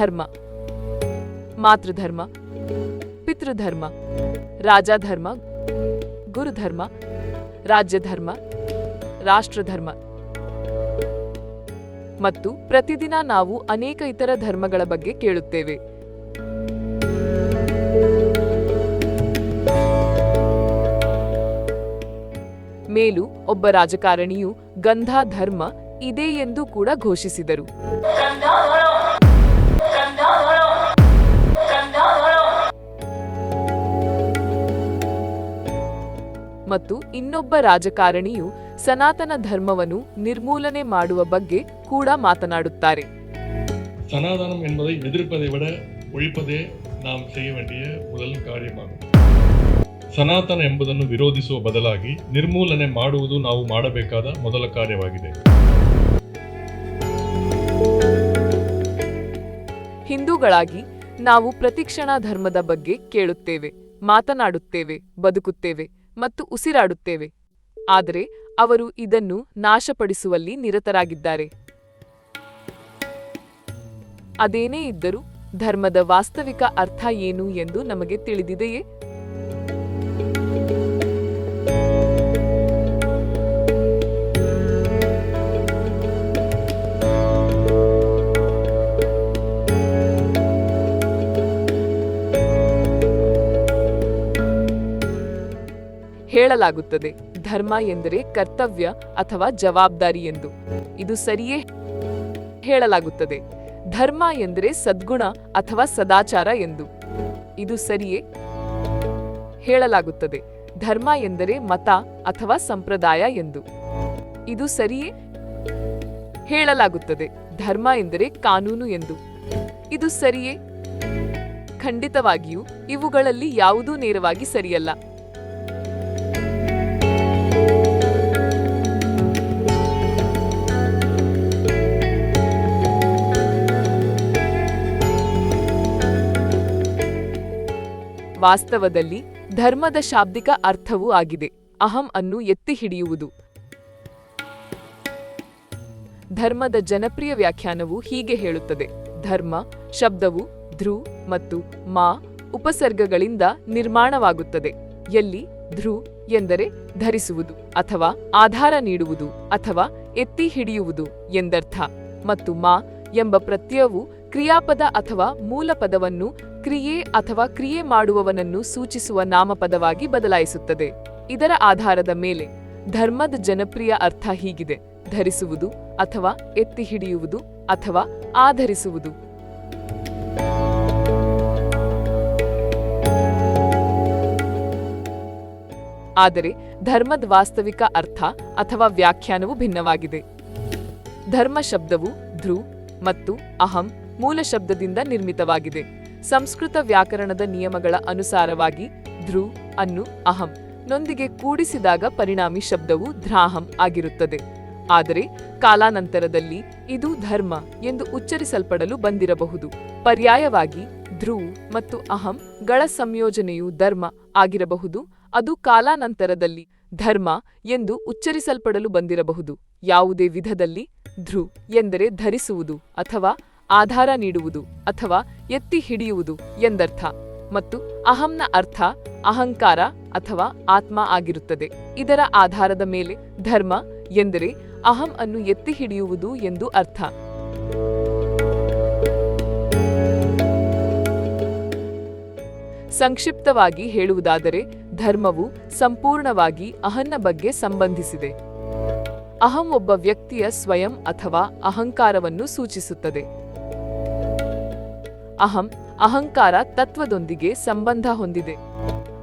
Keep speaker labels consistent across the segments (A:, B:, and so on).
A: ಧರ್ಮ, ಮಾತೃಧರ್ಮ, ಪಿತೃಧರ್ಮ, ರಾಜಧರ್ಮ, ಗುರುಧರ್ಮ, ರಾಜ್ಯಧರ್ಮ, ರಾಷ್ಟ್ರಧರ್ಮ. ಮತ್ತು ಪ್ರತಿದಿನ ನಾವು ಅನೇಕ ಇತರ ಧರ್ಮಗಳ ಬಗ್ಗೆ ಕೇಳುತ್ತೇವೆ. ಮೇಲು ಒಬ್ಬ ರಾಜಕಾರಣಿಯು ಗಂಧ ಧರ್ಮ ಇದೆ ಎಂದು ಕೂಡ ಘೋಷಿಸಿದರು. ಮತ್ತು ಇನ್ನೊಬ್ಬ ರಾಜಕಾರಣಿಯು ಸನಾತನ ಧರ್ಮವನ್ನು ನಿರ್ಮೂಲನೆ ಮಾಡುವ ಬಗ್ಗೆ ಕೂಡ ಮಾತನಾಡುತ್ತಾರೆ.
B: ಸನಾತನ ಎಂಬುದೇ செய்ய வேண்டிய ಮೊದಲ ಸನಾತನ ಎಂಬುದನ್ನು ವಿರೋಧಿಸುವ ಬದಲಾಗಿ ನಿರ್ಮೂಲನೆ ಮಾಡುವುದು ನಾವು ಮಾಡಬೇಕಾದ ಮೊದಲ ಕಾರ್ಯವಾಗಿದೆ.
A: ಹಿಂದೂಗಳಾಗಿ ನಾವು ಪ್ರತಿಕ್ಷಣ ಧರ್ಮದ ಬಗ್ಗೆ ಕೇಳುತ್ತೇವೆ ಮಾತನಾಡುತ್ತೇವೆ ಬದುಕುತ್ತೇವೆ. ಮತ್ತು ಉಸಿರಾಡುತ್ತೇವೆ. ಆದರೆ ಅವರು ಇದನ್ನು ನಾಶಪಡಿಸುವಲ್ಲಿ ನಿರತರಾಗಿದ್ದಾರೆ. ಅದೇನೇ ಇದ್ದರೂ ಧರ್ಮದ ವಾಸ್ತವಿಕ ಅರ್ಥ ಏನು ಎಂದು ನಮಗೆ ತಿಳಿದಿದೆಯೇ? ಹೇಳಲಾಗುತ್ತದೆ. ಧರ್ಮ ಎಂದರೆ ಕರ್ತವ್ಯ ಅಥವಾ ಜವಾಬ್ದಾರಿ ಎಂದು. ಇದು ಸರಿಯೇ ಹೇಳಲಾಗುತ್ತದೆ. ಧರ್ಮ ಎಂದರೆ ಸದ್ಗುಣ ಅಥವಾ ಸದಾಚಾರ ಎಂದು. ಇದು ಸರಿಯೇ ಹೇಳಲಾಗುತ್ತದೆ. ಧರ್ಮ ಎಂದರೆ ಮತ ಅಥವಾ ಸಂಪ್ರದಾಯ ಎಂದು. ಇದು ಸರಿಯೇ ಹೇಳಲಾಗುತ್ತದೆ. ಧರ್ಮ ಎಂದರೆ ಕಾನೂನು ಎಂದು. ಇದು ಸರಿಯೇ? ಖಂಡಿತವಾಗಿಯೂ ಇವುಗಳಲ್ಲಿ ಯಾವುದೂ ನೇರವಾಗಿ ಸರಿಯಲ್ಲ. ವಾಸ್ತವದಲ್ಲಿ ಧರ್ಮದ ಶಾಬ್ದಿಕ ಅರ್ಥವೂ ಆಗಿದೆ. ಅಹಂ ಅನ್ನು ಎತ್ತಿ ಹಿಡಿಯುವುದು. ಧರ್ಮದ ಜನಪ್ರಿಯ ವ್ಯಾಖ್ಯಾನವು ಹೀಗೆ ಹೇಳುತ್ತದೆ. ಧರ್ಮ, ಶಬ್ದವು ಧ್ರು ಮತ್ತು ಮಾ ಉಪಸರ್ಗಗಳಿಂದ ನಿರ್ಮಾಣವಾಗುತ್ತದೆ. ಎಲ್ಲಿ ಧ್ರು ಎಂದರೆ ಧರಿಸುವುದು ಅಥವಾ ಆಧಾರ ನೀಡುವುದು ಅಥವಾ ಎತ್ತಿ ಹಿಡಿಯುವುದು ಎಂದರ್ಥ. ಮತ್ತು ಮಾ ಎಂಬ ಪ್ರತ್ಯಯವು ಕ್ರಿಯಾಪದ ಅಥವಾ ಮೂಲ ಪದವನ್ನು ಕ್ರಿಯೆ ಅಥವಾ ಕ್ರಿಯೆ ಮಾಡುವವನನ್ನು ಸೂಚಿಸುವ ನಾಮಪದವಾಗಿ ಬದಲಾಯಿಸುತ್ತದೆ. ಇದರ ಆಧಾರದ ಮೇಲೆ ಧರ್ಮದ ಜನಪ್ರಿಯ ಅರ್ಥ ಹೀಗಿದೆ. ಧರಿಸುವುದು ಅಥವಾ ಎತ್ತಿ ಹಿಡಿಯುವುದು ಅಥವಾ ಆಧರಿಸುವುದು. ಆದರೆ ಧರ್ಮದ ವಾಸ್ತವಿಕ ಅರ್ಥ ಅಥವಾ ವ್ಯಾಖ್ಯಾನವು ಭಿನ್ನವಾಗಿದೆ. ಧರ್ಮ ಶಬ್ದವು ಧ್ರು ಮತ್ತು ಅಹಂ ಮೂಲ ಶಬ್ದದಿಂದ ನಿರ್ಮಿತವಾಗಿದೆ. ಸಂಸ್ಕೃತ ವ್ಯಾಕರಣದ ನಿಯಮಗಳ ಅನುಸಾರವಾಗಿ ಧ್ರು, ಅನ್ನು, ಅಹಂ ನೊಂದಿಗೆ ಕೂಡಿಸಿದಾಗ ಪರಿಣಾಮಿ ಶಬ್ದವು ಧ್ರಾಹಂ ಆಗಿರುತ್ತದೆ. ಆದರೆ ಕಾಲಾನಂತರದಲ್ಲಿ ಇದು ಧರ್ಮ ಎಂದು ಉಚ್ಚರಿಸಲ್ಪಡಲು ಬಂದಿರಬಹುದು. ಪರ್ಯಾಯವಾಗಿ ಧ್ರು ಮತ್ತು ಅಹಂ ಗಳ ಸಂಯೋಜನೆಯು ಧರ್ಮ ಆಗಿರಬಹುದು. ಅದು ಕಾಲಾನಂತರದಲ್ಲಿ ಧರ್ಮ ಎಂದು ಉಚ್ಚರಿಸಲ್ಪಡಲು ಬಂದಿರಬಹುದು. ಯಾವುದೇ ವಿಧದಲ್ಲಿ ಧ್ರು ಎಂದರೆ ಧರಿಸುವುದು ಅಥವಾ ಆಧಾರ ನೀಡುವುದು ಅಥವಾ ಎತ್ತಿ ಹಿಡಿಯುವುದು ಎಂದರ್ಥ ಮತ್ತು ಅಹಂನ ಅರ್ಥ ಅಹಂಕಾರ ಅಥವಾ ಆತ್ಮ ಆಗಿರುತ್ತದೆ. ಇದರ ಆಧಾರದ ಮೇಲೆ ಧರ್ಮ ಎಂದರೆ ಅಹಂ ಅನ್ನು ಎತ್ತಿ ಹಿಡಿಯುವುದು ಎಂದು ಅರ್ಥ. ಸಂಕ್ಷಿಪ್ತವಾಗಿ ಹೇಳುವುದಾದರೆ ಧರ್ಮವು ಸಂಪೂರ್ಣವಾಗಿ ಅಹನ್ನ ಬಗ್ಗೆ ಸಂಬಂಧಿಸಿದೆ. ಅಹಂ ಒಬ್ಬ ವ್ಯಕ್ತಿಯ ಸ್ವಯಂ ಅಥವಾ ಅಹಂಕಾರವನ್ನು ಸೂಚಿಸುತ್ತದೆ. ಅಹಂ, ಅಹಂಕಾರ ತತ್ವದೊಂದಿಗೆ ಸಂಬಂಧ ಹೊಂದಿದೆ.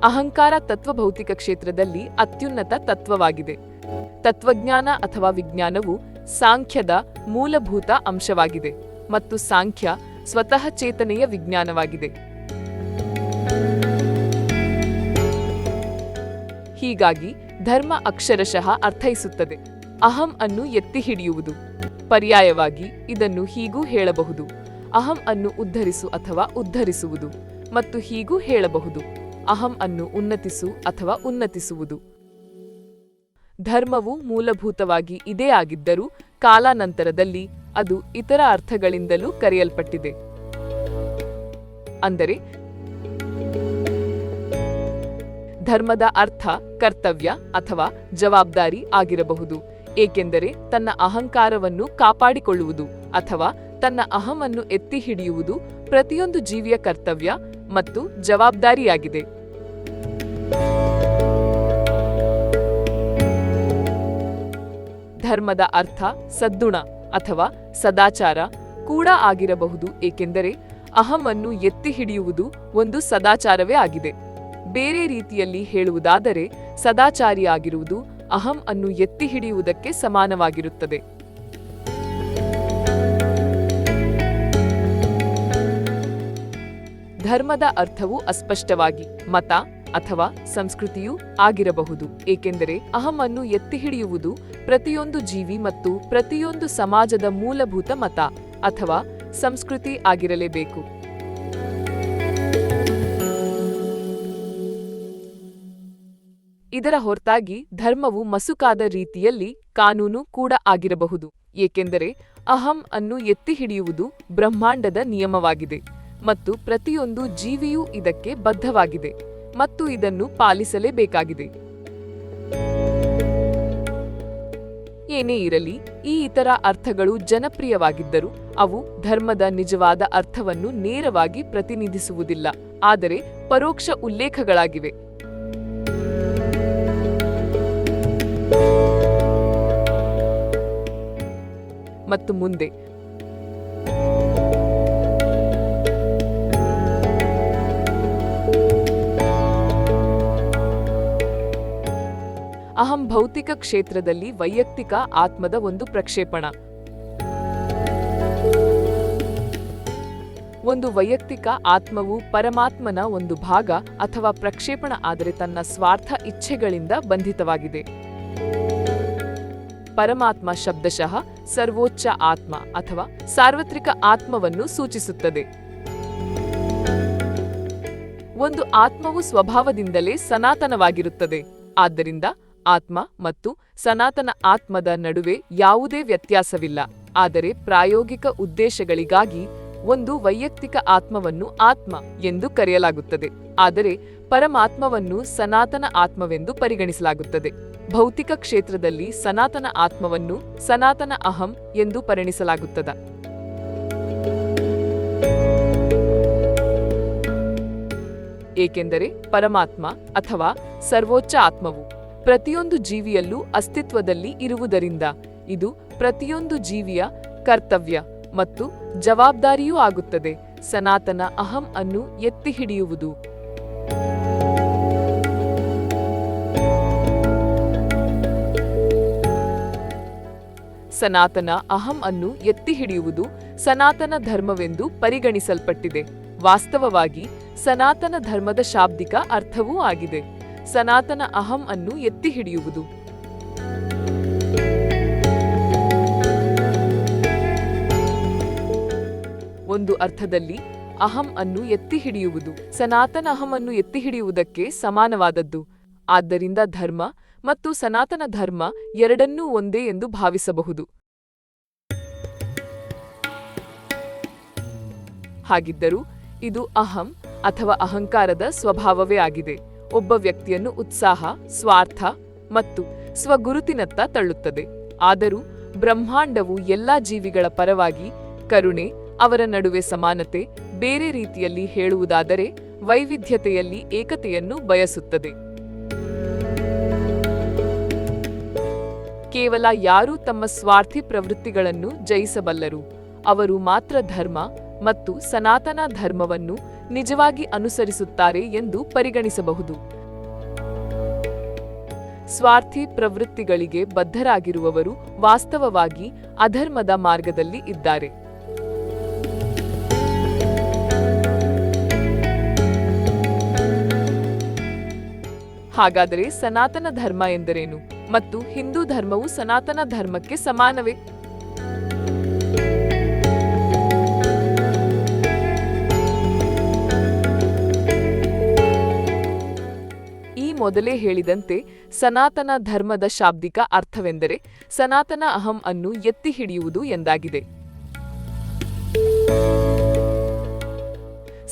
A: ಅಹಂಕಾರ ತತ್ವಭೌತಿಕ ಕ್ಷೇತ್ರದಲ್ಲಿ ಅತ್ಯುನ್ನತ ತತ್ವವಾಗಿದೆ. ತತ್ವಜ್ಞಾನ ಅಥವಾ ವಿಜ್ಞಾನವು ಸಾಂಖ್ಯದ ಮೂಲಭೂತ ಅಂಶವಾಗಿದೆ ಮತ್ತು ಸಾಂಖ್ಯ ಸ್ವತಃ ಚೇತನೆಯ ವಿಜ್ಞಾನವಾಗಿದೆ. ಹೀಗಾಗಿ ಧರ್ಮ ಅಕ್ಷರಶಃ ಅರ್ಥೈಸುತ್ತದೆ. ಅಹಂ ಅನ್ನು ಎತ್ತಿ ಹಿಡಿಯುವುದು. ಪರ್ಯಾಯವಾಗಿ ಇದನ್ನು ಹೀಗೂ ಹೇಳಬಹುದು. ಅಹಂ ಅನ್ನು ಉದ್ಧರಿಸು ಅಥವಾ ಉದ್ಧರಿಸುವುದು ಮತ್ತು ಹೀಗೂ ಹೇಳಬಹುದು. ಅಹಂ ಅನ್ನು ಉನ್ನತಿಸು ಅಥವಾ ಉನ್ನತಿಸುವುದು. ಧರ್ಮವು ಮೂಲಭೂತವಾಗಿ ಇದೇ ಆಗಿದ್ದರೂ ಕಾಲಾನಂತರದಲ್ಲಿ ಅದು ಇತರ ಅರ್ಥಗಳಿಂದಲೂ ಕರೆಯಲ್ಪಟ್ಟಿದೆ. ಅಂದರೆ ಧರ್ಮದ ಅರ್ಥ, ಕರ್ತವ್ಯ ಅಥವಾ ಜವಾಬ್ದಾರಿ ಆಗಿರಬಹುದು, ಏಕೆಂದರೆ ತನ್ನ ಅಹಂಕಾರವನ್ನು ಕಾಪಾಡಿಕೊಳ್ಳುವುದು ಅಥವಾ ತನ್ನ ಅಹಮನ್ನು ಎತ್ತಿ ಹಿಡಿಯುವುದು ಪ್ರತಿಯೊಂದು ಜೀವಿಯ ಕರ್ತವ್ಯ ಮತ್ತು ಜವಾಬ್ದಾರಿಯಾಗಿದೆ. ಧರ್ಮದ ಅರ್ಥ ಸದ್ದುಣ ಅಥವಾ ಸದಾಚಾರ ಕೂಡ ಆಗಿರಬಹುದು, ಏಕೆಂದರೆ ಅಹಮನ್ನು ಎತ್ತಿ ಹಿಡಿಯುವುದು ಒಂದು ಸದಾಚಾರವೇ ಆಗಿದೆ. ಬೇರೆ ರೀತಿಯಲ್ಲಿ ಹೇಳುವುದಾದರೆ, ಸದಾಚಾರಿಯಾಗಿರುವುದು ಅಹಂ ಅನ್ನು ಎತ್ತಿ ಹಿಡಿಯುವುದಕ್ಕೆ ಸಮಾನವಾಗಿರುತ್ತದೆ. ಧರ್ಮದ ಅರ್ಥವು ಅಸ್ಪಷ್ಟವಾಗಿ ಮತ ಅಥವಾ ಸಂಸ್ಕೃತಿಯೂ ಆಗಿರಬಹುದು, ಏಕೆಂದರೆ ಅಹಮನ್ನು ಎತ್ತಿಹಿಡಿಯುವುದು ಪ್ರತಿಯೊಂದು ಜೀವಿ ಮತ್ತು ಪ್ರತಿಯೊಂದು ಸಮಾಜದ ಮೂಲಭೂತ ಮತ ಅಥವಾ ಸಂಸ್ಕೃತಿ ಆಗಿರಲೇಬೇಕು. ಇದರ ಹೊರತಾಗಿ ಧರ್ಮವು ಮಸುಕಾದ ರೀತಿಯಲ್ಲಿ ಕಾನೂನು ಕೂಡ ಆಗಿರಬಹುದು, ಏಕೆಂದರೆ ಅಹಂ ಅನ್ನು ಎತ್ತಿಹಿಡಿಯುವುದು ಬ್ರಹ್ಮಾಂಡದ ನಿಯಮವಾಗಿದೆ. ಮತ್ತು ಪ್ರತಿಯೊಂದು ಜೀವಿಯೂ ಇದಕ್ಕೆ ಬದ್ಧವಾಗಿದೆ ಮತ್ತು ಇದನ್ನು ಪಾಲಿಸಲೇಬೇಕಾಗಿದೆ. ಏನೇ ಇರಲಿ, ಈ ಇತರ ಅರ್ಥಗಳು ಜನಪ್ರಿಯವಾಗಿದ್ದರೂ ಅವು ಧರ್ಮದ ನಿಜವಾದ ಅರ್ಥವನ್ನು ನೇರವಾಗಿ ಪ್ರತಿನಿಧಿಸುವುದಿಲ್ಲ, ಆದರೆ ಪರೋಕ್ಷ ಉಲ್ಲೇಖಗಳಾಗಿವೆ. ಮತ್ತು ಮುಂದೆ ಅಹಂ ಭೌತಿಕ ಕ್ಷೇತ್ರದಲ್ಲಿ ವೈಯಕ್ತಿಕ ಆತ್ಮದ ಒಂದು ಪ್ರಕ್ಷೇಪಣ. ಒಂದು ವೈಯಕ್ತಿಕ ಆತ್ಮವು ಪರಮಾತ್ಮನ ಒಂದು ಭಾಗ ಅಥವಾ ಪ್ರಕ್ಷೇಪಣ ಆದರೆ ತನ್ನ ಸ್ವಾರ್ಥ ಇಚ್ಛೆಗಳಿಂದ ಬಂಧಿತವಾಗಿದೆ. ಪರಮಾತ್ಮ ಶಬ್ದಶಃ ಸರ್ವೋಚ್ಚ ಆತ್ಮ ಅಥವಾ ಸಾರ್ವತ್ರಿಕ ಆತ್ಮವನ್ನು ಸೂಚಿಸುತ್ತದೆ. ಒಂದು ಆತ್ಮವು ಸ್ವಭಾವದಿಂದಲೇ ಸನಾತನವಾಗಿರುತ್ತದೆ. ಆದ್ದರಿಂದ ಆತ್ಮ ಮತ್ತು ಸನಾತನ ಆತ್ಮದ ನಡುವೆ ಯಾವುದೇ ವ್ಯತ್ಯಾಸವಿಲ್ಲ. ಆದರೆ ಪ್ರಾಯೋಗಿಕ ಉದ್ದೇಶಗಳಿಗಾಗಿ ಒಂದು ವೈಯಕ್ತಿಕ ಆತ್ಮವನ್ನು ಆತ್ಮ ಎಂದು ಕರೆಯಲಾಗುತ್ತದೆ. ಆದರೆ ಪರಮಾತ್ಮವನ್ನು ಸನಾತನ ಆತ್ಮವೆಂದು ಪರಿಗಣಿಸಲಾಗುತ್ತದೆ. ಭೌತಿಕ ಕ್ಷೇತ್ರದಲ್ಲಿ ಸನಾತನ ಆತ್ಮವನ್ನು ಸನಾತನ ಅಹಂ ಎಂದು ಪರಿಣಿಸಲಾಗುತ್ತದೆ. ಏಕೆಂದರೆ ಪರಮಾತ್ಮ ಅಥವಾ ಸರ್ವೋಚ್ಚ ಆತ್ಮವು ಪ್ರತಿಯೊಂದು ಜೀವಿಯಲ್ಲೂ ಅಸ್ತಿತ್ವದಲ್ಲಿ ಇರುವುದರಿಂದ ಇದು ಪ್ರತಿಯೊಂದು ಜೀವಿಯ ಕರ್ತವ್ಯ ಮತ್ತು ಜವಾಬ್ದಾರಿಯೂ ಆಗುತ್ತದೆ. ಸನಾತನ ಅಹಂ ಅನ್ನು ಎತ್ತಿ ಹಿಡಿಯುವುದು. ಸನಾತನ ಅಹಂ ಅನ್ನು ಎತ್ತಿ ಹಿಡಿಯುವುದು ಸನಾತನ ಧರ್ಮವೆಂದು ಪರಿಗಣಿಸಲ್ಪಟ್ಟಿದೆ. ವಾಸ್ತವವಾಗಿ ಸನಾತನ ಧರ್ಮದ ಶಾಬ್ದಿಕ ಅರ್ಥವೂ ಆಗಿದೆ. ಸನಾತನ ಅಹಂ ಅನ್ನು ಎತ್ತಿ ಹಿಡಿಯುವುದು. ಒಂದು ಅರ್ಥದಲ್ಲಿ, ಅಹಂ ಅನ್ನು ಎತ್ತಿ ಹಿಡಿಯುವುದು, ಸನಾತನ ಅಹಂ ಅನ್ನು ಎತ್ತಿ ಹಿಡಿಯುವುದಕ್ಕೆ ಸಮಾನವಾದದ್ದು. ಆದ್ದರಿಂದ ಧರ್ಮ ಮತ್ತು ಸನಾತನ ಧರ್ಮ ಎರಡನ್ನೂ ಒಂದೇ ಎಂದು ಭಾವಿಸಬಹುದು. ಹಾಗಿದ್ದರೂ, ಇದು ಅಹಂ ಅಥವಾ ಅಹಂಕಾರದ ಸ್ವಭಾವವೇ ಆಗಿದೆ. ಒಬ್ಬ ವ್ಯಕ್ತಿಯನ್ನು ಉತ್ಸಾಹ, ಸ್ವಾರ್ಥ ಮತ್ತು ಸ್ವಗುರುತಿನತ್ತ ತಳ್ಳುತ್ತದೆ. ಆದರೂ ಬ್ರಹ್ಮಾಂಡವು ಎಲ್ಲಾ ಜೀವಿಗಳ ಪರವಾಗಿ ಕರುಣೆ, ಅವರ ನಡುವೆ ಸಮಾನತೆ, ಬೇರೆ ರೀತಿಯಲ್ಲಿ ಹೇಳುವುದಾದರೆ ವೈವಿಧ್ಯತೆಯಲ್ಲಿ ಏಕತೆಯನ್ನು ಬಯಸುತ್ತದೆ. ಕೇವಲ ಯಾರು ತಮ್ಮ ಸ್ವಾರ್ಥಿ ಪ್ರವೃತ್ತಿಗಳನ್ನು ಜಯಿಸಬಲ್ಲರು. ಅವರು ಮಾತ್ರ ಧರ್ಮ ಮತ್ತು ಸನಾತನ ಧರ್ಮವನ್ನು ನಿಜವಾಗಿ ಅನುಸರಿಸುತ್ತಾರೆ ಎಂದು ಪರಿಗಣಿಸಬಹುದು. ಸ್ವಾರ್ಥಿ ಪ್ರವೃತ್ತಿಗಳಿಗೆ ಬದ್ಧರಾಗಿರುವವರು ವಾಸ್ತವವಾಗಿ ಅಧರ್ಮದ ಮಾರ್ಗದಲ್ಲಿ ಇದ್ದಾರೆ. ಹಾಗಾದರೆ ಸನಾತನ ಧರ್ಮ ಎಂದರೇನು? ಮತ್ತು ಹಿಂದೂ ಧರ್ಮವು ಸನಾತನ ಧರ್ಮಕ್ಕೆ ಸಮಾನವೇ? ಮೊದಲೇ ಹೇಳಿದಂತೆ ಸನಾತನ ಧರ್ಮದ ಶಾಬ್ದಿಕ ಅರ್ಥವೆಂದರೆ ಸನಾತನ ಅಹಂ ಅನ್ನು ಎತ್ತಿ ಹಿಡಿಯುವುದು ಎಂದಾಗಿದೆ.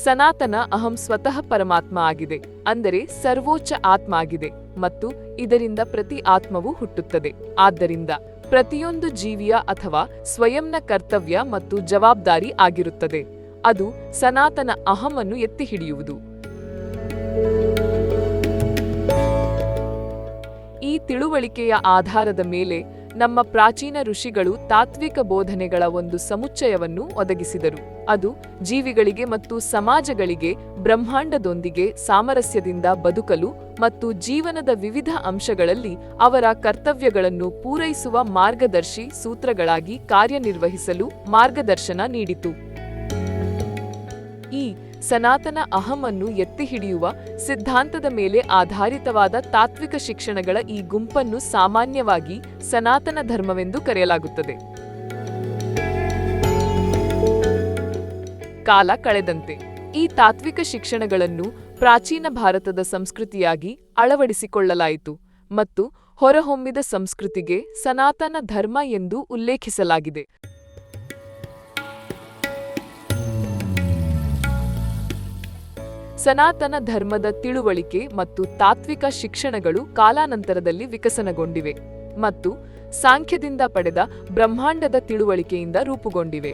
A: ಸನಾತನ ಅಹಂ ಸ್ವತಃ ಪರಮಾತ್ಮ ಆಗಿದೆ, ಅಂದರೆ ಸರ್ವೋಚ್ಚ ಆತ್ಮ ಆಗಿದೆ ಮತ್ತು ಇದರಿಂದ ಪ್ರತಿ ಆತ್ಮವು ಹುಟ್ಟುತ್ತದೆ. ಆದ್ದರಿಂದ ಪ್ರತಿಯೊಂದು ಜೀವಿಯ ಅಥವಾ ಸ್ವಯಂನ ಕರ್ತವ್ಯ ಮತ್ತು ಜವಾಬ್ದಾರಿ ಆಗಿರುತ್ತದೆ. ಅದು ಸನಾತನ ಅಹಂ ಎತ್ತಿ ಹಿಡಿಯುವುದು. ತಿಳುವಳಿಕೆಯ ಆಧಾರದ ಮೇಲೆ ನಮ್ಮ ಪ್ರಾಚೀನ ಋಷಿಗಳು ತಾತ್ವಿಕ ಬೋಧನೆಗಳ ಒಂದು ಸಮುಚ್ಚಯವನ್ನು ಒದಗಿಸಿದರು. ಅದು ಜೀವಿಗಳಿಗೆ ಮತ್ತು ಸಮಾಜಗಳಿಗೆ ಬ್ರಹ್ಮಾಂಡದೊಂದಿಗೆ ಸಾಮರಸ್ಯದಿಂದ ಬದುಕಲು ಮತ್ತು ಜೀವನದ ವಿವಿಧ ಅಂಶಗಳಲ್ಲಿ ಅವರ ಕರ್ತವ್ಯಗಳನ್ನು ಪೂರೈಸುವ ಮಾರ್ಗದರ್ಶಿ ಸೂತ್ರಗಳಾಗಿ ಕಾರ್ಯನಿರ್ವಹಿಸಲು ಮಾರ್ಗದರ್ಶನ ನೀಡಿತು. ಈ ಸನಾತನ ಅಹಮನ್ನು ಎತ್ತಿ ಹಿಡಿಯುವ ಸಿದ್ಧಾಂತದ ಮೇಲೆ ಆಧಾರಿತವಾದ ತಾತ್ವಿಕ ಶಿಕ್ಷಣಗಳ ಈ ಗುಂಪನ್ನು ಸಾಮಾನ್ಯವಾಗಿ ಸನಾತನ ಧರ್ಮವೆಂದು ಕರೆಯಲಾಗುತ್ತದೆ. ಕಾಲ ಕಳೆದಂತೆ ಈ ತಾತ್ವಿಕ ಶಿಕ್ಷಣಗಳನ್ನು ಪ್ರಾಚೀನ ಭಾರತದ ಸಂಸ್ಕೃತಿಯಾಗಿ ಅಳವಡಿಸಿಕೊಳ್ಳಲಾಯಿತು ಮತ್ತು ಹೊರಹೊಮ್ಮಿದ ಸಂಸ್ಕೃತಿಗೆ ಸನಾತನ ಧರ್ಮ ಎಂದು ಉಲ್ಲೇಖಿಸಲಾಗಿದೆ. ಸನಾತನ ಧರ್ಮದ ತಿಳುವಳಿಕೆ ಮತ್ತು ತಾತ್ವಿಕ ಶಿಕ್ಷಣಗಳು ಕಾಲಾನಂತರದಲ್ಲಿ ವಿಕಸನಗೊಂಡಿವೆ ಮತ್ತು ಸಾಂಖ್ಯದಿಂದ ಪಡೆದ ಬ್ರಹ್ಮಾಂಡದ ತಿಳುವಳಿಕೆಯಿಂದ ರೂಪುಗೊಂಡಿವೆ.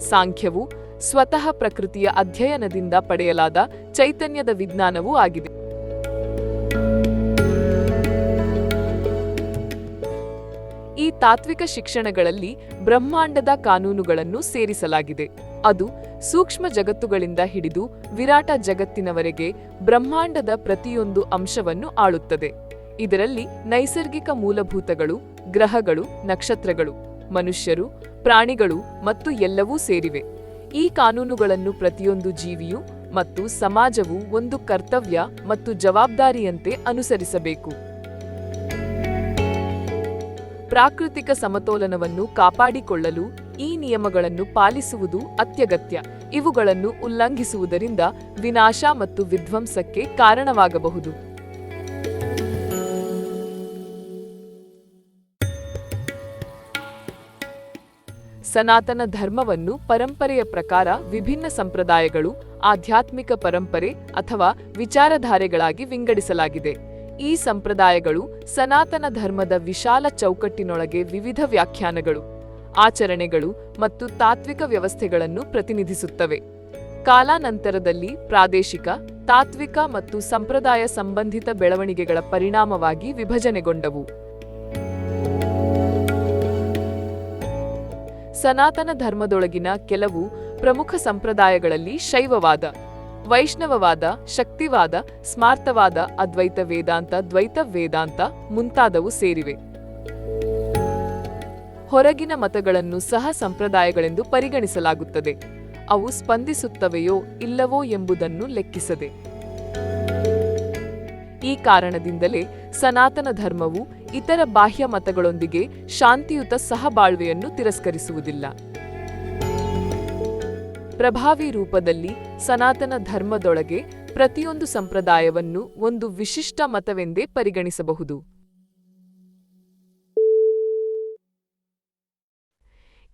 A: ಸಾಂಖ್ಯವು ಸ್ವತಃ ಪ್ರಕೃತಿಯ ಅಧ್ಯಯನದಿಂದ ಪಡೆಯಲಾದ ಚೈತನ್ಯದ ವಿಜ್ಞಾನವೂ ಆಗಿದೆ. ಈ ತಾತ್ವಿಕ ಶಿಕ್ಷಣಗಳಲ್ಲಿ ಬ್ರಹ್ಮಾಂಡದ ಕಾನೂನುಗಳನ್ನು ಸೇರಿಸಲಾಗಿದೆ. ಅದು ಸೂಕ್ಷ್ಮ ಜಗತ್ತುಗಳಿಂದ ಹಿಡಿದು ವಿರಾಟ ಜಗತ್ತಿನವರೆಗೆ ಬ್ರಹ್ಮಾಂಡದ ಪ್ರತಿಯೊಂದು ಅಂಶವನ್ನು ಆಳುತ್ತದೆ. ಇದರಲ್ಲಿ ನೈಸರ್ಗಿಕ ಮೂಲಭೂತಗಳು, ಗ್ರಹಗಳು, ನಕ್ಷತ್ರಗಳು, ಮನುಷ್ಯರು, ಪ್ರಾಣಿಗಳು ಮತ್ತು ಎಲ್ಲವೂ ಸೇರಿವೆ. ಈ ಕಾನೂನುಗಳನ್ನು ಪ್ರತಿಯೊಂದು ಜೀವಿಯು ಮತ್ತು ಸಮಾಜವು ಒಂದು ಕರ್ತವ್ಯ ಮತ್ತು ಜವಾಬ್ದಾರಿಯಂತೆ ಅನುಸರಿಸಬೇಕು. ಪ್ರಾಕೃತಿಕ ಸಮತೋಲನವನ್ನು ಕಾಪಾಡಿಕೊಳ್ಳಲು ಈ ನಿಯಮಗಳನ್ನು ಪಾಲಿಸುವುದು ಅತ್ಯಗತ್ಯ. ಇವುಗಳನ್ನು ಉಲ್ಲಂಘಿಸುವುದರಿಂದ ವಿನಾಶ ಮತ್ತು ವಿಧ್ವಂಸಕ್ಕೆ ಕಾರಣವಾಗಬಹುದು. ಸನಾತನ ಧರ್ಮವನ್ನು ಪರಂಪರೆಯ ಪ್ರಕಾರ ವಿಭಿನ್ನ ಸಂಪ್ರದಾಯಗಳು, ಆಧ್ಯಾತ್ಮಿಕ ಪರಂಪರೆ ಅಥವಾ ವಿಚಾರಧಾರೆಗಳಾಗಿ ವಿಂಗಡಿಸಲಾಗಿದೆ. ಈ ಸಂಪ್ರದಾಯಗಳು ಸನಾತನ ಧರ್ಮದ ವಿಶಾಲ ಚೌಕಟ್ಟಿನೊಳಗೆ ವಿವಿಧ ವ್ಯಾಖ್ಯಾನಗಳು. ಆಚರಣೆಗಳು ಮತ್ತು ತಾತ್ವಿಕ ವ್ಯವಸ್ಥೆಗಳನ್ನು ಪ್ರತಿನಿಧಿಸುತ್ತವೆ. ಕಾಲಾನಂತರದಲ್ಲಿ ಪ್ರಾದೇಶಿಕ, ತಾತ್ವಿಕ ಮತ್ತು ಸಂಪ್ರದಾಯ ಸಂಬಂಧಿತ ಬೆಳವಣಿಗೆಗಳ ಪರಿಣಾಮವಾಗಿ ವಿಭಜನೆಗೊಂಡವು. ಸನಾತನ ಧರ್ಮದೊಳಗಿನ ಕೆಲವು ಪ್ರಮುಖ ಸಂಪ್ರದಾಯಗಳಲ್ಲಿ ಶೈವವಾದ, ವೈಷ್ಣವವಾದ, ಶಕ್ತಿವಾದ ಸ್ಮಾರ್ತವಾದ ಅದ್ವೈತ ವೇದಾಂತ, ದ್ವೈತ ವೇದಾಂತ ಮುಂತಾದವು ಸೇರಿವೆ. ಹೊರಗಿನ ಮತಗಳನ್ನು ಸಹ ಸಂಪ್ರದಾಯಗಳೆಂದು ಪರಿಗಣಿಸಲಾಗುತ್ತದೆ. ಅವು ಸ್ಪಂದಿಸುತ್ತವೆಯೋ ಇಲ್ಲವೋ ಎಂಬುದನ್ನು ಲೆಕ್ಕಿಸದೆ. ಈ ಕಾರಣದಿಂದಲೇ ಸನಾತನ ಧರ್ಮವು ಇತರ ಬಾಹ್ಯ ಮತಗಳೊಂದಿಗೆ ಶಾಂತಿಯುತ ಸಹಬಾಳ್ವೆಯನ್ನು ತಿರಸ್ಕರಿಸುವುದಿಲ್ಲ. ಪ್ರಭಾವಿ ರೂಪದಲ್ಲಿ ಸನಾತನ ಧರ್ಮದೊಳಗೆ ಪ್ರತಿಯೊಂದು ಸಂಪ್ರದಾಯವನ್ನು ಒಂದು ವಿಶಿಷ್ಟ ಮತವೆಂದೇ ಪರಿಗಣಿಸಬಹುದು.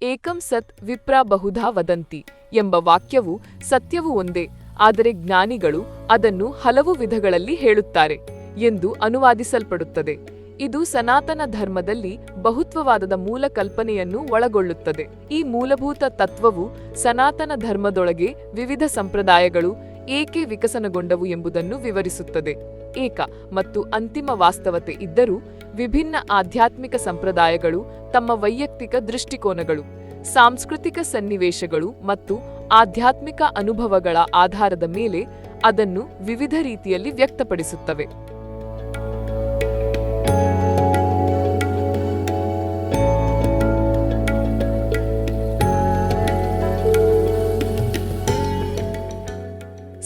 A: ಏಕಂ ಸತ್ ವಿಪ್ರ ಬಹುಧಾ ವದಂತಿ ಎಂಬ ವಾಕ್ಯವು ಸತ್ಯವು ಒಂದೇ, ಆದರೆ ಜ್ಞಾನಿಗಳು ಅದನ್ನು ಹಲವು ವಿಧಗಳಲ್ಲಿ ಹೇಳುತ್ತಾರೆ ಎಂದು ಅನುವಾದಿಸಲ್ಪಡುತ್ತದೆ. ಇದು ಸನಾತನ ಧರ್ಮದಲ್ಲಿ ಬಹುತ್ವವಾದದ ಮೂಲ ಕಲ್ಪನೆಯನ್ನು ಒಳಗೊಳ್ಳುತ್ತದೆ. ಈ ಮೂಲಭೂತ ತತ್ವವು ಸನಾತನ ಧರ್ಮದೊಳಗೆ ವಿವಿಧ ಸಂಪ್ರದಾಯಗಳು ಏಕೆ ವಿಕಸನಗೊಂಡವು ಎಂಬುದನ್ನು ವಿವರಿಸುತ್ತದೆ. ಏಕ ಮತ್ತು ಅಂತಿಮ ವಾಸ್ತವತೆ ಇದ್ದರೂ ವಿಭಿನ್ನ ಆಧ್ಯಾತ್ಮಿಕ ಸಂಪ್ರದಾಯಗಳು ತಮ್ಮ ವೈಯಕ್ತಿಕ ದೃಷ್ಟಿಕೋನಗಳು, ಸಾಂಸ್ಕೃತಿಕ ಸನ್ನಿವೇಶಗಳು ಮತ್ತು ಆಧ್ಯಾತ್ಮಿಕ ಅನುಭವಗಳ ಆಧಾರದ ಮೇಲೆ ಅದನ್ನು ವಿವಿಧ ರೀತಿಯಲ್ಲಿ ವ್ಯಕ್ತಪಡಿಸುತ್ತವೆ.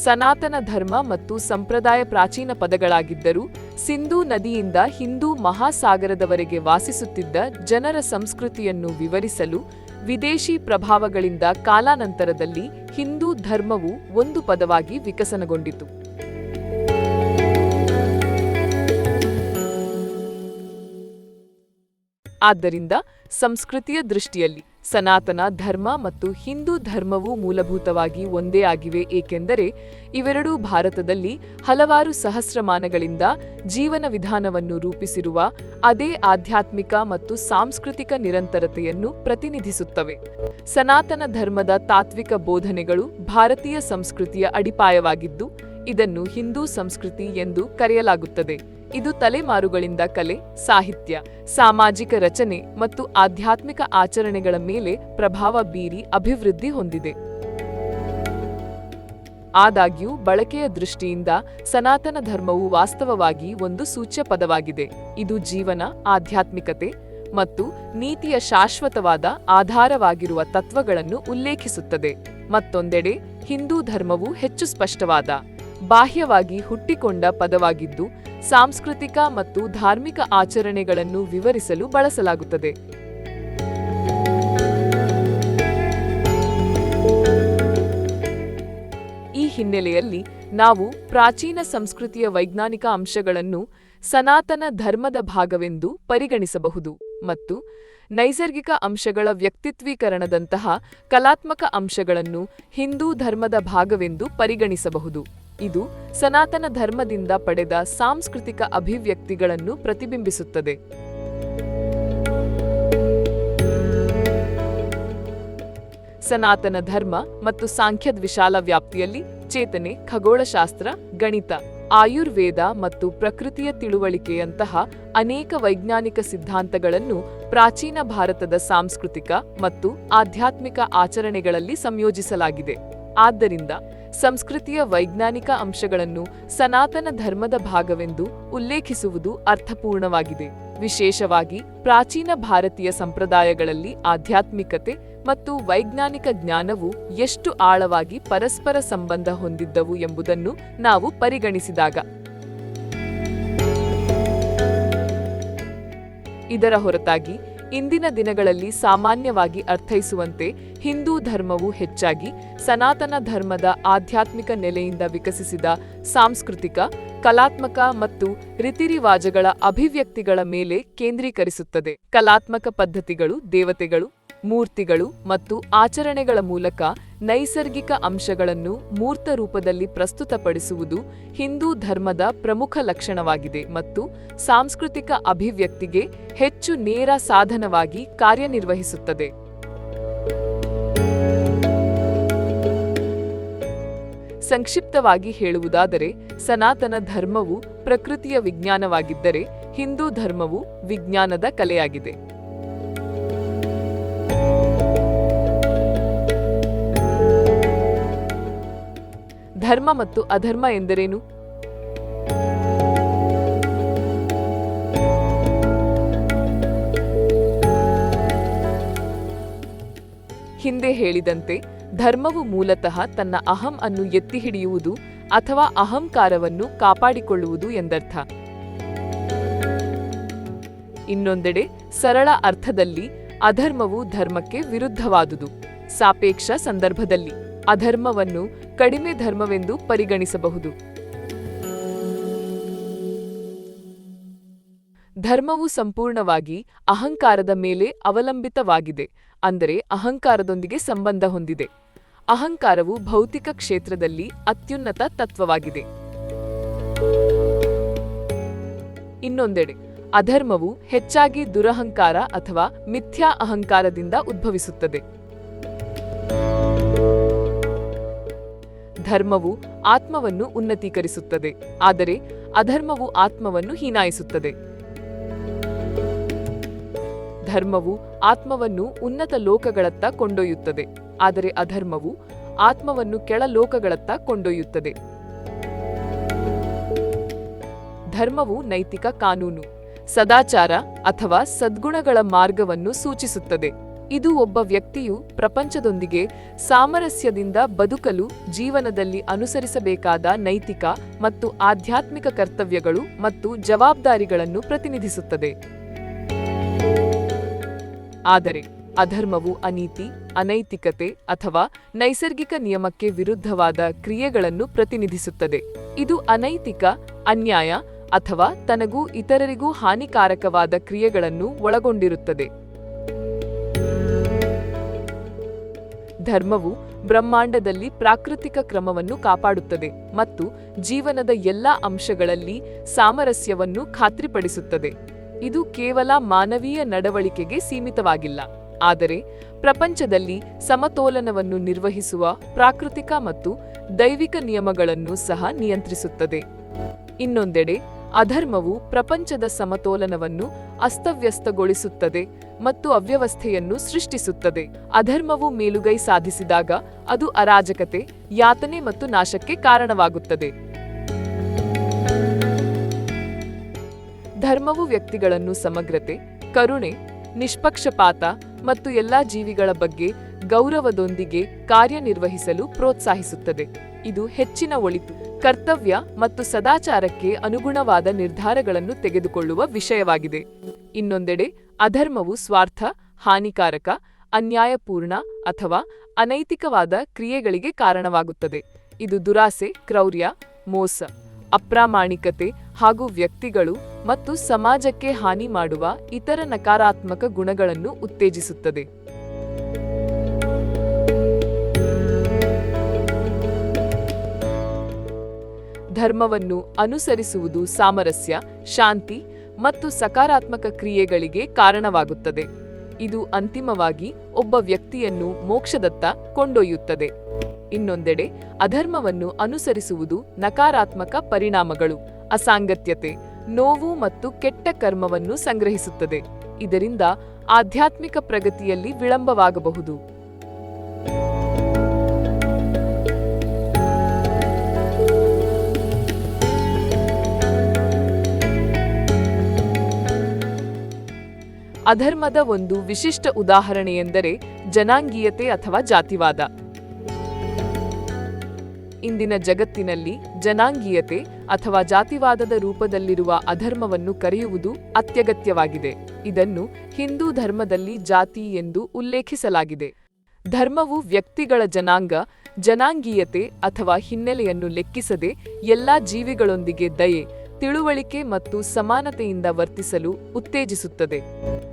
A: ಸನಾತನ ಧರ್ಮ ಮತ್ತು ಸಂಪ್ರದಾಯ ಪ್ರಾಚೀನ ಪದಗಳಾಗಿದ್ದರೂ ಸಿಂಧೂ ನದಿಯಿಂದ ಹಿಂದೂ ಮಹಾಸಾಗರದವರೆಗೆ ವಾಸಿಸುತ್ತಿದ್ದ ಜನರ ಸಂಸ್ಕೃತಿಯನ್ನು ವಿವರಿಸಲು ವಿದೇಶಿ ಪ್ರಭಾವಗಳಿಂದ ಕಾಲಾನಂತರದಲ್ಲಿ ಹಿಂದೂ ಧರ್ಮವು ಒಂದು ಪದವಾಗಿ ವಿಕಸನಗೊಂಡಿತು. ಆದ್ದರಿಂದ ಸಂಸ್ಕೃತಿಯ ದೃಷ್ಟಿಯಲ್ಲಿ ಸನಾತನ ಧರ್ಮ ಮತ್ತು ಹಿಂದೂ ಧರ್ಮವು ಮೂಲಭೂತವಾಗಿ ಒಂದೇ ಆಗಿವೆ ಏಕೆಂದರೆ ಇವೆರಡೂ ಭಾರತದಲ್ಲಿ ಹಲವಾರು ಸಹಸ್ರಮಾನಗಳಿಂದ ಜೀವನ ವಿಧಾನವನ್ನು ರೂಪಿಸಿರುವ ಅದೇ ಆಧ್ಯಾತ್ಮಿಕ ಮತ್ತು ಸಾಂಸ್ಕೃತಿಕ ನಿರಂತರತೆಯನ್ನು ಪ್ರತಿನಿಧಿಸುತ್ತವೆ. ಸನಾತನ ಧರ್ಮದ ತಾತ್ವಿಕ ಬೋಧನೆಗಳು ಭಾರತೀಯ ಸಂಸ್ಕೃತಿಯ ಅಡಿಪಾಯವಾಗಿದ್ದು, ಇದನ್ನು ಹಿಂದೂ ಸಂಸ್ಕೃತಿ ಎಂದು ಕರೆಯಲಾಗುತ್ತದೆ. ಇದು ತಲೆಮಾರುಗಳಿಂದ ಕಲೆ, ಸಾಹಿತ್ಯ, ಸಾಮಾಜಿಕ ರಚನೆ ಮತ್ತು ಆಧ್ಯಾತ್ಮಿಕ ಆಚರಣೆಗಳ ಮೇಲೆ ಪ್ರಭಾವ ಬೀರಿ ಅಭಿವೃದ್ಧಿ ಹೊಂದಿದೆ. ಆದಾಗ್ಯೂ, ಬಳಕೆಯ ದೃಷ್ಟಿಯಿಂದ ಸನಾತನ ಧರ್ಮವು ವಾಸ್ತವವಾಗಿ ಒಂದು ಸೂಚ್ಯ ಪದವಾಗಿದೆ. ಇದು ಜೀವನ, ಆಧ್ಯಾತ್ಮಿಕತೆ ಮತ್ತು ನೀತಿಯ ಶಾಶ್ವತವಾದ ಆಧಾರವಾಗಿರುವ ತತ್ವಗಳನ್ನು ಉಲ್ಲೇಖಿಸುತ್ತದೆ. ಮತ್ತೊಂದೆಡೆ, ಹಿಂದೂ ಧರ್ಮವು ಹೆಚ್ಚು ಸ್ಪಷ್ಟವಾದ, ಬಾಹ್ಯವಾಗಿ ಹುಟ್ಟಿಕೊಂಡ ಪದವಾಗಿದ್ದು ಸಾಂಸ್ಕೃತಿಕ ಮತ್ತು ಧಾರ್ಮಿಕ ಆಚರಣೆಗಳನ್ನು ವಿವರಿಸಲು ಬಳಸಲಾಗುತ್ತದೆ. ಈ ಹಿನ್ನೆಲೆಯಲ್ಲಿ ನಾವು ಪ್ರಾಚೀನ ಸಂಸ್ಕೃತಿಯ ವೈಜ್ಞಾನಿಕ ಅಂಶಗಳನ್ನು ಸನಾತನ ಧರ್ಮದ ಭಾಗವೆಂದು ಪರಿಗಣಿಸಬಹುದು ಮತ್ತು ನೈಸರ್ಗಿಕ ಅಂಶಗಳ ವ್ಯಕ್ತಿತ್ವೀಕರಣದಂತಹ ಕಲಾತ್ಮಕ ಅಂಶಗಳನ್ನು ಹಿಂದೂ ಧರ್ಮದ ಭಾಗವೆಂದು ಪರಿಗಣಿಸಬಹುದು. ಇದು ಸನಾತನ ಧರ್ಮದಿಂದ ಪಡೆದ ಸಾಂಸ್ಕೃತಿಕ ಅಭಿವ್ಯಕ್ತಿಗಳನ್ನು ಪ್ರತಿಬಿಂಬಿಸುತ್ತದೆ. ಸನಾತನ ಧರ್ಮ ಮತ್ತು ಸಾಂಖ್ಯದ ವಿಶಾಲ ವ್ಯಾಪ್ತಿಯಲ್ಲಿ ಚೇತನೆ, ಖಗೋಳಶಾಸ್ತ್ರ, ಗಣಿತ, ಆಯುರ್ವೇದ ಮತ್ತು ಪ್ರಕೃತಿಯ ತಿಳುವಳಿಕೆಯಂತಹ ಅನೇಕ ವೈಜ್ಞಾನಿಕ ಸಿದ್ಧಾಂತಗಳನ್ನು ಪ್ರಾಚೀನ ಭಾರತದ ಸಾಂಸ್ಕೃತಿಕ ಮತ್ತು ಆಧ್ಯಾತ್ಮಿಕ ಆಚರಣೆಗಳಲ್ಲಿ ಸಂಯೋಜಿಸಲಾಗಿದೆ. ಆದ್ದರಿಂದ ಸಂಸ್ಕೃತಿಯ ವೈಜ್ಞಾನಿಕ ಅಂಶಗಳನ್ನು ಸನಾತನ ಧರ್ಮದ ಭಾಗವೆಂದು ಉಲ್ಲೇಖಿಸುವುದು ಅರ್ಥಪೂರ್ಣವಾಗಿದೆ. ವಿಶೇಷವಾಗಿ ಪ್ರಾಚೀನ ಭಾರತೀಯ ಸಂಪ್ರದಾಯಗಳಲ್ಲಿ ಆಧ್ಯಾತ್ಮಿಕತೆ ಮತ್ತು ವೈಜ್ಞಾನಿಕ ಜ್ಞಾನವು ಎಷ್ಟು ಆಳವಾಗಿ ಪರಸ್ಪರ ಸಂಬಂಧ ಹೊಂದಿದ್ದವು ಎಂಬುದನ್ನು ನಾವು ಪರಿಗಣಿಸಿದಾಗ. ಇದರ ಹೊರತಾಗಿ ಇಂದಿನ ದಿನಗಳಲ್ಲಿ ಸಾಮಾನ್ಯವಾಗಿ ಅರ್ಥೈಸುವಂತೆ ಹಿಂದೂ ಧರ್ಮವು ಹೆಚ್ಚಾಗಿ ಸನಾತನ ಧರ್ಮದ ಆಧ್ಯಾತ್ಮಿಕ ನೆಲೆಯಿಂದ ವಿಕಸಿಸಿದ ಸಾಂಸ್ಕೃತಿಕ, ಕಲಾತ್ಮಕ ಮತ್ತು ರೀತಿರಿವಾಜಗಳ ಅಭಿವ್ಯಕ್ತಿಗಳ ಮೇಲೆ ಕೇಂದ್ರೀಕರಿಸುತ್ತದೆ. ಕಲಾತ್ಮಕ ಪದ್ಧತಿಗಳು ದೇವತೆಗಳು ಮೂರ್ತಿಗಳು ಮತ್ತು ಆಚರಣೆಗಳ ಮೂಲಕ ನೈಸರ್ಗಿಕ ಅಂಶಗಳನ್ನು ಮೂರ್ತ ರೂಪದಲ್ಲಿ ಪ್ರಸ್ತುತಪಡಿಸುವುದು ಹಿಂದೂ ಧರ್ಮದ ಪ್ರಮುಖ ಲಕ್ಷಣವಾಗಿದೆ ಮತ್ತು ಸಾಂಸ್ಕೃತಿಕ ಅಭಿವ್ಯಕ್ತಿಗೆ ಹೆಚ್ಚು ನೇರ ಸಾಧನವಾಗಿ ಕಾರ್ಯನಿರ್ವಹಿಸುತ್ತದೆ. ಸಂಕ್ಷಿಪ್ತವಾಗಿ ಹೇಳುವುದಾದರೆ, ಸನಾತನ ಧರ್ಮವು ಪ್ರಕೃತಿಯ ವಿಜ್ಞಾನವಾಗಿದ್ದರೆ ಹಿಂದೂ ಧರ್ಮವು ವಿಜ್ಞಾನದ ಕಲೆಯಾಗಿದೆ. ಧರ್ಮ ಮತ್ತು ಅಧರ್ಮ ಎಂದರೇನು? ಹಿಂದೆ ಹೇಳಿದಂತೆ, ಧರ್ಮವು ಮೂಲತಃ ತನ್ನ ಅಹಂ ಅನ್ನು ಎತ್ತಿ ಹಿಡಿಯುವುದು ಅಥವಾ ಅಹಂಕಾರವನ್ನು ಕಾಪಾಡಿಕೊಳ್ಳುವುದು ಎಂದರ್ಥ. ಇನ್ನೊಂದೆಡೆ, ಸರಳ ಅರ್ಥದಲ್ಲಿ, ಅಧರ್ಮವು ಧರ್ಮಕ್ಕೆ ವಿರುದ್ಧವಾದುದು. ಸಾಪೇಕ್ಷ ಸಂದರ್ಭದಲ್ಲಿ. ಅಧರ್ಮವನ್ನು ಕಡಿಮೆ ಧರ್ಮವೆಂದು ಪರಿಗಣಿಸಬಹುದು. ಧರ್ಮವು ಸಂಪೂರ್ಣವಾಗಿ ಅಹಂಕಾರದ ಮೇಲೆ ಅವಲಂಬಿತವಾಗಿದೆ, ಅಂದರೆ ಅಹಂಕಾರದೊಂದಿಗೆ ಸಂಬಂಧ ಹೊಂದಿದೆ. ಅಹಂಕಾರವು ಭೌತಿಕ ಕ್ಷೇತ್ರದಲ್ಲಿ ಅತ್ಯುನ್ನತ ತತ್ವವಾಗಿದೆ. ಇನ್ನೊಂದೆಡೆ, ಅಧರ್ಮವು ಹೆಚ್ಚಾಗಿ ದುರಹಂಕಾರ ಅಥವಾ ಮಿಥ್ಯಾ ಅಹಂಕಾರದಿಂದ ಉದ್ಭವಿಸುತ್ತದೆ. ಧರ್ಮವು ಆತ್ಮವನ್ನು ಉನ್ನತೀಕರಿಸುತ್ತದೆ, ಆದರೆ ಅಧರ್ಮವು ಆತ್ಮವನ್ನು ಹೀನಾಯಿಸುತ್ತದೆ. ಧರ್ಮವು ಆತ್ಮವನ್ನು ಉನ್ನತ ಲೋಕಗಳತ್ತ ಕೊಂಡೊಯ್ಯುತ್ತದೆ, ಆದರೆ ಅಧರ್ಮವು ಆತ್ಮವನ್ನು ಕೆಳ ಲೋಕಗಳತ್ತ ಕೊಂಡೊಯ್ಯುತ್ತದೆ. ಧರ್ಮವು ನೈತಿಕ ಕಾನೂನು, ಸದಾಚಾರ ಅಥವಾ ಸದ್ಗುಣಗಳ ಮಾರ್ಗವನ್ನು ಸೂಚಿಸುತ್ತದೆ. ಇದು ಒಬ್ಬ ವ್ಯಕ್ತಿಯು ಪ್ರಪಂಚದೊಂದಿಗೆ ಸಾಮರಸ್ಯದಿಂದ ಬದುಕಲು ಜೀವನದಲ್ಲಿ ಅನುಸರಿಸಬೇಕಾದ ನೈತಿಕ ಮತ್ತು ಆಧ್ಯಾತ್ಮಿಕ ಕರ್ತವ್ಯಗಳು ಮತ್ತು ಜವಾಬ್ದಾರಿಗಳನ್ನು ಪ್ರತಿನಿಧಿಸುತ್ತದೆ. ಆದರೆ ಅಧರ್ಮವು ಅನೀತಿ, ಅನೈತಿಕತೆ ಅಥವಾ ನೈಸರ್ಗಿಕ ನಿಯಮಕ್ಕೆ ವಿರುದ್ಧವಾದ ಕ್ರಿಯೆಗಳನ್ನು ಪ್ರತಿನಿಧಿಸುತ್ತದೆ. ಇದು ಅನೈತಿಕ, ಅನ್ಯಾಯ ಅಥವಾ ತನಗೂ ಇತರರಿಗೂ ಹಾನಿಕಾರಕವಾದ ಕ್ರಿಯೆಗಳನ್ನು ಒಳಗೊಂಡಿರುತ್ತದೆ. ಧರ್ಮವು ಬ್ರಹ್ಮಾಂಡದಲ್ಲಿ ಪ್ರಾಕೃತಿಕ ಕ್ರಮವನ್ನು ಕಾಪಾಡುತ್ತದೆ ಮತ್ತು ಜೀವನದ ಎಲ್ಲ ಅಂಶಗಳಲ್ಲಿ ಸಾಮರಸ್ಯವನ್ನು ಖಾತ್ರಿಪಡಿಸುತ್ತದೆ. ಇದು ಕೇವಲ ಮಾನವೀಯ ನಡವಳಿಕೆಗೆ ಸೀಮಿತವಾಗಿಲ್ಲ, ಆದರೆ ಪ್ರಪಂಚದಲ್ಲಿ ಸಮತೋಲನವನ್ನು ನಿರ್ವಹಿಸುವ ಪ್ರಾಕೃತಿಕ ಮತ್ತು ದೈವಿಕ ನಿಯಮಗಳನ್ನು ಸಹ ನಿಯಂತ್ರಿಸುತ್ತದೆ. ಇನ್ನೊಂದೆಡೆ ಅಧರ್ಮವು ಪ್ರಪಂಚದ ಸಮತೋಲನವನ್ನು ಅಸ್ತವ್ಯಸ್ತಗೊಳಿಸುತ್ತದೆ ಮತ್ತು ಅವ್ಯವಸ್ಥೆಯನ್ನು ಸೃಷ್ಟಿಸುತ್ತದೆ. ಅಧರ್ಮವು ಮೇಲುಗೈ ಸಾಧಿಸಿದಾಗ ಅದು ಅರಾಜಕತೆ, ಯಾತನೆ ಮತ್ತು ನಾಶಕ್ಕೆ ಕಾರಣವಾಗುತ್ತದೆ. ಧರ್ಮವು ವ್ಯಕ್ತಿಗಳನ್ನು ಸಮಗ್ರತೆ, ಕರುಣೆ, ನಿಷ್ಪಕ್ಷಪಾತ ಮತ್ತು ಎಲ್ಲಾ ಜೀವಿಗಳ ಬಗ್ಗೆ ಗೌರವದೊಂದಿಗೆ ಕಾರ್ಯನಿರ್ವಹಿಸಲು ಪ್ರೋತ್ಸಾಹಿಸುತ್ತದೆ. ಇದು ಹೆಚ್ಚಿನ ಒಳಿತು, ಕರ್ತವ್ಯ ಮತ್ತು ಸದಾಚಾರಕ್ಕೆ ಅನುಗುಣವಾದ ನಿರ್ಧಾರಗಳನ್ನು ತೆಗೆದುಕೊಳ್ಳುವ ವಿಷಯವಾಗಿದೆ. ಇನ್ನೊಂದೆಡೆ, ಅಧರ್ಮವು ಸ್ವಾರ್ಥ, ಹಾನಿಕಾರಕ, ಅನ್ಯಾಯಪೂರ್ಣ ಅಥವಾ ಅನೈತಿಕವಾದ ಕ್ರಿಯೆಗಳಿಗೆ ಕಾರಣವಾಗುತ್ತದೆ. ಇದು ದುರಾಸೆ, ಕ್ರೌರ್ಯ, ಮೋಸ, ಅಪ್ರಾಮಾಣಿಕತೆ ಹಾಗೂ ವ್ಯಕ್ತಿಗಳು ಮತ್ತು ಸಮಾಜಕ್ಕೆ ಹಾನಿ ಮಾಡುವ ಇತರ ನಕಾರಾತ್ಮಕ ಗುಣಗಳನ್ನು ಉತ್ತೇಜಿಸುತ್ತದೆ. ಧರ್ಮವನ್ನು ಅನುಸರಿಸುವುದು ಸಾಮರಸ್ಯ, ಶಾಂತಿ ಮತ್ತು ಸಕಾರಾತ್ಮಕ ಕ್ರಿಯೆಗಳಿಗೆ ಕಾರಣವಾಗುತ್ತದೆ. ಇದು ಅಂತಿಮವಾಗಿ ಒಬ್ಬ ವ್ಯಕ್ತಿಯನ್ನು ಮೋಕ್ಷದತ್ತ ಕೊಂಡೊಯ್ಯುತ್ತದೆ. ಇನ್ನೊಂದೆಡೆ, ಅಧರ್ಮವನ್ನು ಅನುಸರಿಸುವುದು ನಕಾರಾತ್ಮಕ ಪರಿಣಾಮಗಳು, ಅಸಾಂಗತ್ಯತೆ, ನೋವು ಮತ್ತು ಕೆಟ್ಟ ಕರ್ಮವನ್ನು ಸಂಗ್ರಹಿಸುತ್ತದೆ. ಇದರಿಂದ ಆಧ್ಯಾತ್ಮಿಕ ಪ್ರಗತಿಯಲ್ಲಿ ವಿಳಂಬವಾಗಬಹುದು. ಅಧರ್ಮದ ಒಂದು ವಿಶಿಷ್ಟ ಉದಾಹರಣೆಯೆಂದರೆ ಜನಾಂಗೀಯತೆ ಅಥವಾ ಜಾತಿವಾದ. ಇಂದಿನ ಜಗತ್ತಿನಲ್ಲಿ ಜನಾಂಗೀಯತೆ ಅಥವಾ ಜಾತಿವಾದದ ರೂಪದಲ್ಲಿರುವ ಅಧರ್ಮವನ್ನು ಕರೆಯುವುದು ಅತ್ಯಗತ್ಯವಾಗಿದೆ. ಇದನ್ನು ಹಿಂದೂ ಧರ್ಮದಲ್ಲಿ ಜಾತಿ ಎಂದು ಉಲ್ಲೇಖಿಸಲಾಗಿದೆ. ಧರ್ಮವು ವ್ಯಕ್ತಿಗಳ ಜನಾಂಗ, ಜನಾಂಗೀಯತೆ ಅಥವಾ ಹಿನ್ನೆಲೆಯನ್ನು ಲೆಕ್ಕಿಸದೆ ಎಲ್ಲಾ ಜೀವಿಗಳೊಂದಿಗೆ ದಯೆ ತಿಳುವಳಿಕೆ ಮತ್ತು ಸಮಾನತೆಯಿಂದ ವರ್ತಿಸಲು ಉತ್ತೇಜಿಸುತ್ತದೆ.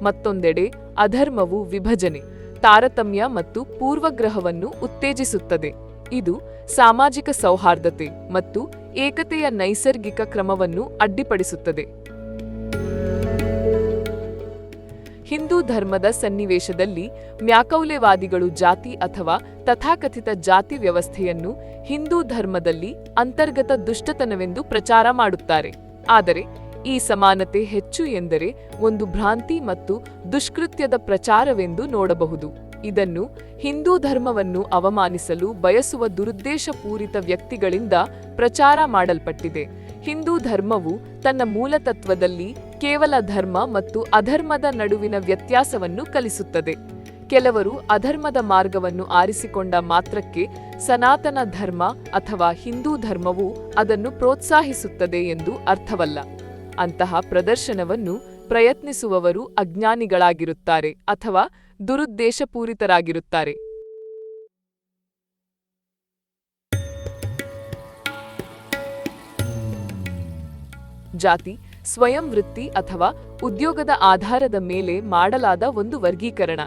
A: ಮತ್ತೊಂದೆಡೆ, ಅಧರ್ಮವು ವಿಭಜನೆ, ತಾರತಮ್ಯ ಮತ್ತು ಪೂರ್ವಗ್ರಹವನ್ನು ಉತ್ತೇಜಿಸುತ್ತದೆ. ಇದು ಸಾಮಾಜಿಕ ಸೌಹಾರ್ದತೆ ಮತ್ತು ಏಕತೆಯ ನೈಸರ್ಗಿಕ ಕ್ರಮವನ್ನು ಅಡ್ಡಿಪಡಿಸುತ್ತದೆ. ಹಿಂದೂ ಧರ್ಮದ ಸನ್ನಿವೇಶದಲ್ಲಿ ಮ್ಯಾಕೌಲೆವಾದಿಗಳು ಜಾತಿ ಅಥವಾ ತಥಾಕಥಿತ ಜಾತಿ ವ್ಯವಸ್ಥೆಯನ್ನು ಹಿಂದೂ ಧರ್ಮದಲ್ಲಿ ಅಂತರ್ಗತ ದುಷ್ಟತನವೆಂದು ಪ್ರಚಾರ ಮಾಡುತ್ತಾರೆ. ಆದರೆ ಈ ಸಮಾನತೆ ಹೆಚ್ಚು ಎಂದರೆ ಒಂದು ಭ್ರಾಂತಿ ಮತ್ತು ದುಷ್ಕೃತ್ಯದ ಪ್ರಚಾರವೆಂದು ನೋಡಬಹುದು. ಇದನ್ನು ಹಿಂದೂ ಧರ್ಮವನ್ನು ಅವಮಾನಿಸಲು ಬಯಸುವ ದುರುದ್ದೇಶಪೂರಿತ ವ್ಯಕ್ತಿಗಳಿಂದ ಪ್ರಚಾರ ಮಾಡಲ್ಪಟ್ಟಿದೆ. ಹಿಂದೂ ಧರ್ಮವು ತನ್ನ ಮೂಲತತ್ವದಲ್ಲಿ ಕೇವಲ ಧರ್ಮ ಮತ್ತು ಅಧರ್ಮದ ನಡುವಿನ ವ್ಯತ್ಯಾಸವನ್ನು ಕಲಿಸುತ್ತದೆ. ಕೆಲವರು ಅಧರ್ಮದ ಮಾರ್ಗವನ್ನು ಆರಿಸಿಕೊಂಡ ಮಾತ್ರಕ್ಕೆ ಸನಾತನ ಧರ್ಮ ಅಥವಾ ಹಿಂದೂ ಧರ್ಮವು ಅದನ್ನು ಪ್ರೋತ್ಸಾಹಿಸುತ್ತದೆ ಎಂದು ಅರ್ಥವಲ್ಲ. ಅಂತಹ ಪ್ರದರ್ಶನವನ್ನು ಪ್ರಯತ್ನಿಸುವವರು ಅಜ್ಞಾನಿಗಳಾಗಿರುತ್ತಾರೆ ಅಥವಾ ದುರುದ್ದೇಶಪೂರಿತರಾಗಿರುತ್ತಾರೆ. ಜಾತಿ ಸ್ವಯಂ ವೃತ್ತಿ ಅಥವಾ ಉದ್ಯೋಗದ ಆಧಾರದ ಮೇಲೆ ಮಾಡಲಾದ ಒಂದು ವರ್ಗೀಕರಣ.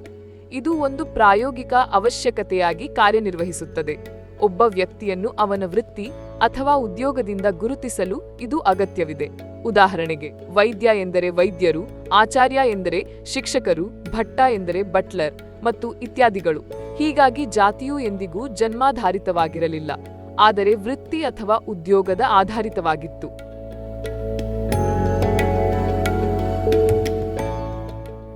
A: ಇದು ಒಂದು ಪ್ರಾಯೋಗಿಕ ಅವಶ್ಯಕತೆಯಾಗಿ ಕಾರ್ಯನಿರ್ವಹಿಸುತ್ತದೆ. ಒಬ್ಬ ವ್ಯಕ್ತಿಯನ್ನು ಅವನ ವೃತ್ತಿ ಅಥವಾ ಉದ್ಯೋಗದಿಂದ ಗುರುತಿಸಲು ಇದು ಅಗತ್ಯವಿದೆ. ಉದಾಹರಣೆಗೆ, ವೈದ್ಯ ಎಂದರೆ ವೈದ್ಯರು, ಆಚಾರ್ಯ ಎಂದರೆ ಶಿಕ್ಷಕರು, ಭಟ್ಟ ಎಂದರೆ ಬಟ್ಲರ್ ಮತ್ತು ಇತ್ಯಾದಿಗಳು. ಹೀಗಾಗಿ ಜಾತಿಯು ಎಂದಿಗೂ ಜನ್ಮಾಧಾರಿತವಾಗಿರಲಿಲ್ಲ. ಆದರೆ ವೃತ್ತಿ ಅಥವಾ ಉದ್ಯೋಗದ ಆಧಾರಿತವಾಗಿತ್ತು.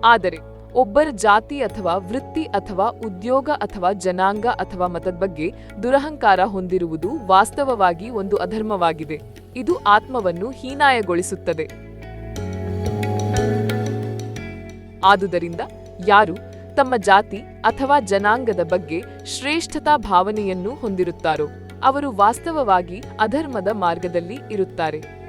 A: ಆದರೆ ಒಬ್ಬರ ಜಾತಿ ಅಥವಾ ವೃತ್ತಿ ಅಥವಾ ಉದ್ಯೋಗ ಅಥವಾ ಜನಾಂಗ ಅಥವಾ ಮತದ ಬಗ್ಗೆ ದುರಹಂಕಾರ ಹೊಂದಿರುವುದು ವಾಸ್ತವವಾಗಿ ಒಂದು ಅಧರ್ಮವಾಗಿದೆ. ಇದು ಆತ್ಮವನ್ನು ಹೀನಾಯಗೊಳಿಸುತ್ತದೆ. ಆದುದರಿಂದ ಯಾರು ತಮ್ಮ ಜಾತಿ ಅಥವಾ ಜನಾಂಗದ ಬಗ್ಗೆ ಶ್ರೇಷ್ಠತಾ ಭಾವನೆಯನ್ನು ಹೊಂದಿರುತ್ತಾರೋ, ಅವರು ವಾಸ್ತವವಾಗಿ ಅಧರ್ಮದ ಮಾರ್ಗದಲ್ಲಿ ಇರುತ್ತಾರೆ.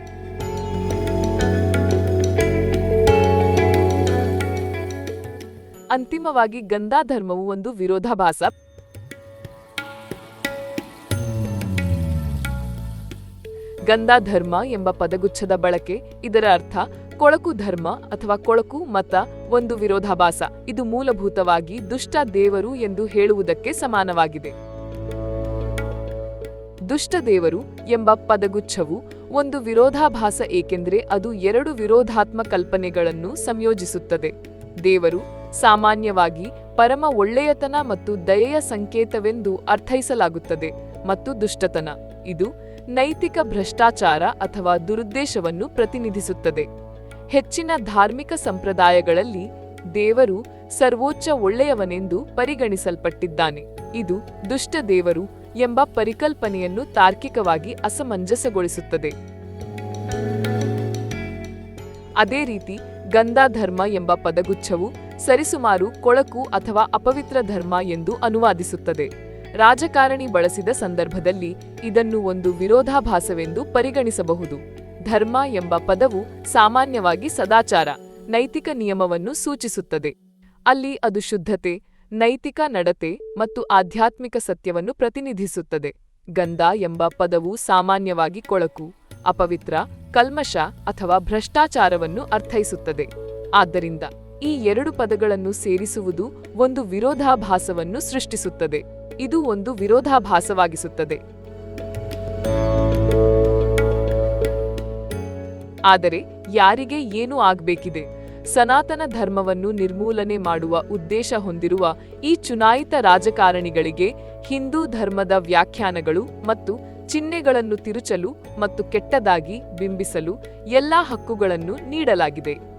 A: ಅಂತಿಮವಾಗಿ ಗಂಧಾಧರ್ಮವು ಒಂದು ವಿರೋಧಾಭಾಸ. ಗಂಧಾಧರ್ಮ ಎಂಬ ಪದಗುಚ್ಛದ ಬಳಕೆ, ಇದರ ಅರ್ಥ ಕೊಳಕು ಧರ್ಮ ಅಥವಾ ಕೊಳಕು ಮತ ಒಂದು ವಿರೋಧಾಭಾಸ. ಇದು ಮೂಲಭೂತವಾಗಿ ದುಷ್ಟ ದೇವರು ಎಂದು ಹೇಳುವುದಕ್ಕೆ ಸಮಾನವಾಗಿದೆ. ದುಷ್ಟ ದೇವರು ಎಂಬ ಪದಗುಚ್ಛವು ಒಂದು ವಿರೋಧಾಭಾಸ ಏಕೆಂದರೆ ಅದು ಎರಡು ವಿರೋಧಾತ್ಮ ಕಲ್ಪನೆಗಳನ್ನು ಸಂಯೋಜಿಸುತ್ತದೆ. ದೇವರು ಸಾಮಾನ್ಯವಾಗಿ ಪರಮ ಒಳ್ಳೆಯತನ ಮತ್ತು ದಯೆಯ ಸಂಕೇತವೆಂದು ಅರ್ಥೈಸಲಾಗುತ್ತದೆ ಮತ್ತು ದುಷ್ಟತನ. ಇದು ನೈತಿಕ ಭ್ರಷ್ಟಾಚಾರ ಅಥವಾ ದುರುದ್ದೇಶವನ್ನು ಪ್ರತಿನಿಧಿಸುತ್ತದೆ. ಹೆಚ್ಚಿನ ಧಾರ್ಮಿಕ ಸಂಪ್ರದಾಯಗಳಲ್ಲಿ ದೇವರು ಸರ್ವೋಚ್ಚ ಒಳ್ಳೆಯವನೆಂದು ಪರಿಗಣಿಸಲ್ಪಟ್ಟಿದ್ದಾನೆ. ಇದು ದುಷ್ಟ ದೇವರು ಎಂಬ ಪರಿಕಲ್ಪನೆಯನ್ನು ತಾರ್ಕಿಕವಾಗಿ ಅಸಮಂಜಸಗೊಳಿಸುತ್ತದೆ. ಅದೇ ರೀತಿ ಗಂಧಾಧರ್ಮ ಎಂಬ ಪದಗುಚ್ಛವು ಸರಿಸುಮಾರು ಕೊಳಕು ಅಥವಾ ಅಪವಿತ್ರ ಧರ್ಮ ಎಂದು ಅನುವಾದಿಸುತ್ತದೆ. ರಾಜಕಾರಣಿ ಬಳಸಿದ ಸಂದರ್ಭದಲ್ಲಿ ಇದನ್ನು ಒಂದು ವಿರೋಧಾಭಾಸವೆಂದು ಪರಿಗಣಿಸಬಹುದು. ಧರ್ಮ ಎಂಬ ಪದವು ಸಾಮಾನ್ಯವಾಗಿ ಸದಾಚಾರ, ನೈತಿಕ ನಿಯಮವನ್ನು ಸೂಚಿಸುತ್ತದೆ. ಅಲ್ಲಿ ಅದು ಶುದ್ಧತೆ, ನೈತಿಕ ನಡತೆ ಮತ್ತು ಆಧ್ಯಾತ್ಮಿಕ ಸತ್ಯವನ್ನು ಪ್ರತಿನಿಧಿಸುತ್ತದೆ. ಗಂಧ ಎಂಬ ಪದವು ಸಾಮಾನ್ಯವಾಗಿ ಕೊಳಕು, ಅಪವಿತ್ರ, ಕಲ್ಮಶ ಅಥವಾ ಭ್ರಷ್ಟಾಚಾರವನ್ನು ಅರ್ಥೈಸುತ್ತದೆ. ಆದ್ದರಿಂದ ಈ ಎರಡು ಪದಗಳನ್ನು ಸೇರಿಸುವುದು ಒಂದು ವಿರೋಧಾಭಾಸವನ್ನು ಸೃಷ್ಟಿಸುತ್ತದೆ. ಇದು ಒಂದು ವಿರೋಧಾಭಾಸವಾಗಿಸುತ್ತದೆ. ಆದರೆ ಯಾರಿಗೆ ಏನು ಆಗಬೇಕಿದೆ? ಸನಾತನ ಧರ್ಮವನ್ನು ನಿರ್ಮೂಲನೆ ಮಾಡುವ ಉದ್ದೇಶ ಹೊಂದಿರುವ ಈ ಚುನಾಯಿತ ರಾಜಕಾರಣಿಗಳಿಗೆ ಹಿಂದೂ ಧರ್ಮದ ವ್ಯಾಖ್ಯಾನಗಳು ಮತ್ತು ಚಿಹ್ನೆಗಳನ್ನು ತಿರುಚಲು ಮತ್ತು ಕೆಟ್ಟದಾಗಿ ಬಿಂಬಿಸಲು ಎಲ್ಲಾ ಹಕ್ಕುಗಳನ್ನು ನೀಡಲಾಗಿದೆ.